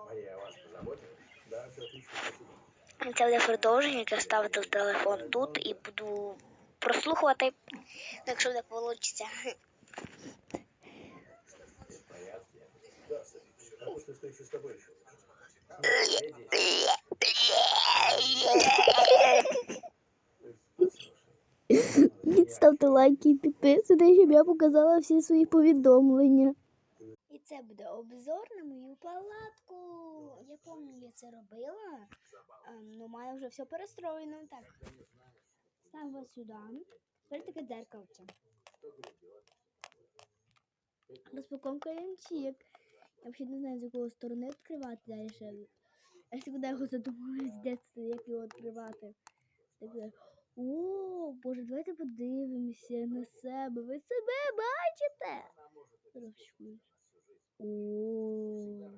Мария о вас позаботилась? Да, все отлично, спасибо. Це буде продовження, яке ставити телефон тут і буду прослухувати, якщо так вийде. А с тобой еще? Послушай, Ставте лайки і підписуйтесь, щоб я показала всі свої повідомлення. Це буде обзор на мою палатку. Я пам'ятаю, я це робила. Ну, маю вже все перестроєно. Так. Ставимо сюди. Тепер таке дзеркальце. Розпаковка ямчик. Я взагалі не знаю, з якої сторони відкривати далі. Я ж куди його задумала з дитинства, як його відкривати. Так. О, боже, давайте подивимося на себе. Ви себе бачите? Секунду. О.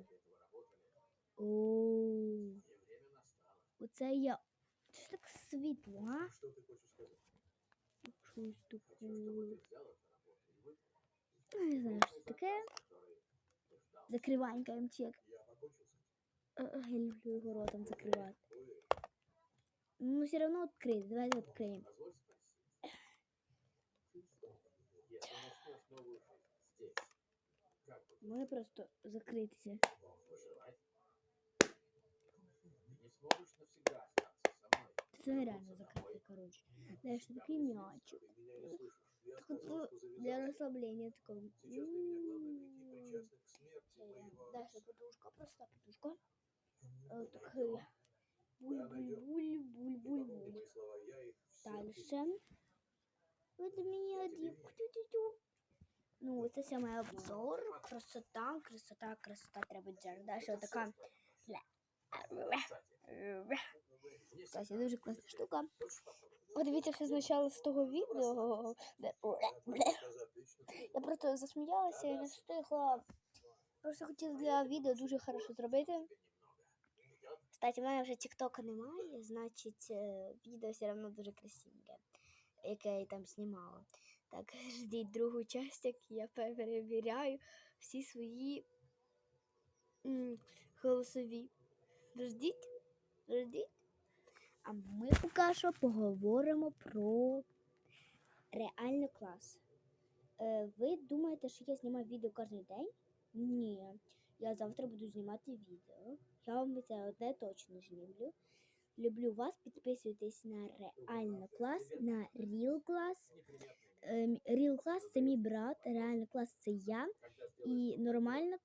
О. Оце я. Що так світло, а? Что ты хочешь сказать? Щось таке. Что ты взял это работу? Ну, Не знаю, що це таке. Закриванька МЧек. Я покончил с этим. Е, е, Я люблю його ротом закривати. Ну, все равно відкрити. Давайте відкриємо. Мы просто закритися. Це нереально закрити, коротше. Знаєш, такий м'ячик. Для расслабления, такой. М-м-м. Дальше подушка, просто подушка. Э, так. Э, Буль-буль-буль-буль-буль-буль. Дальше. Вот меня дивку. Ну, це саме обзор. Красота, красота, красота треба держати. Дальше така. Кстати, дуже класна штука. Подивіться все спочатку з того відео. де- Я просто засміялася і не встигла. Просто хотіла для відео дуже хорошо зробити. Кстати, в мене вже тіктока немає, значить е, відео все одно дуже красиве, яке я там знімала. Так, ждіть другу часть, як я перевіряю всі свої м, голосові. Ждіть, ждіть. А ми поки що поговоримо про реальний клас. Е, ви думаєте, що я знімаю відео кожен день? Ні. Я завтра буду знімати відео. Я вам це одне точно знімлю. Люблю вас, підписуйтесь на реально клас, на Real клас. Ем, Real клас це мій брат, реальний клас це я. І нормальна